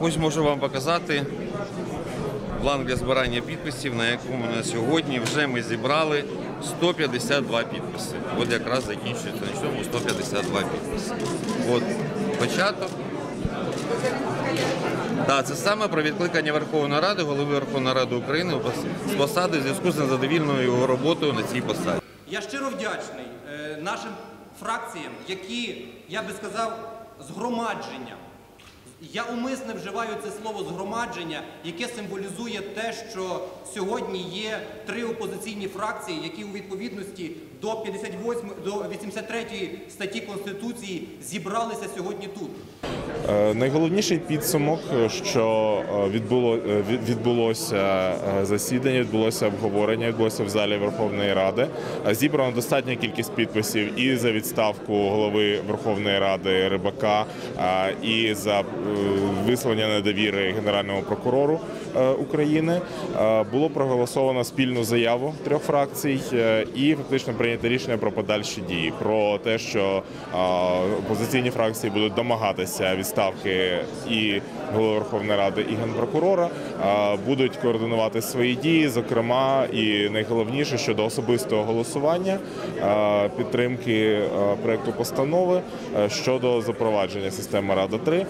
Ось можу вам показати план для збирання підписів, на якому на сьогодні вже ми зібрали 152 підписи. От якраз закінчується на цьому 152 підписи. От початок. Так, це саме про відкликання Верховної Ради, голови Верховної Ради України з посади в зв'язку з незадовільною його роботою на цій посаді. Я щиро вдячний е, нашим фракціям, які, я би сказав, згромадження. Я умисне вживаю це слово згромадження, яке символізує те, що сьогодні є три опозиційні фракції, які у відповідності до 58 до 83 статті Конституції зібралися сьогодні тут. Е, Найголовніший підсумок, що е, відбуло, е, відбулося е, засідання, відбулося обговорення, відбулося в залі Верховної Ради. Е, Зібрано достатня кількість підписів і за відставку голови Верховної Ради Рибака, е, і за е, висловлення недовіри Генеральному прокурору е, України. Е, Було проголосовано спільну заяву трьох фракцій е, і фактично прийнято рішення про подальші дії, про те, що е, опозиційні фракції будуть домагатися відставки і голови Верховної Ради і генпрокурора, е, будуть координувати свої дії, зокрема, і найголовніше щодо особистого голосування, е, підтримки е, проекту постанови е, щодо запровадження системи Рада 3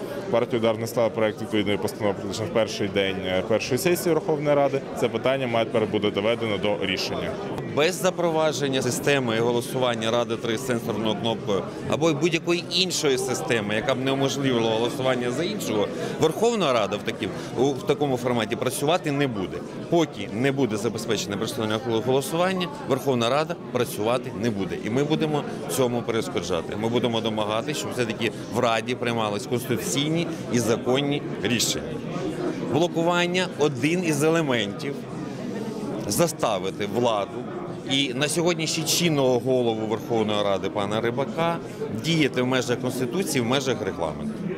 Партія удар внесла проект відповідної постанови практично в перший день е, першої сесії Верховної Ради. Це питання має тепер буде доведено до рішення. без запровадження системи голосування Ради 3 з сенсорною кнопкою або будь-якої іншої системи, яка б не уможливила голосування за іншого, Верховна Рада в таким у- в такому форматі працювати не буде. Поки не буде забезпечене персональне голосування, Верховна Рада працювати не буде. І ми будемо цьому перешкоджати. Ми будемо домагатися, щоб все таки в Раді приймались конституційні і законні рішення. Блокування один із елементів заставити владу і на сьогодні ще чинного голову Верховної Ради пана Рибака діяти в межах конституції, в межах регламенту.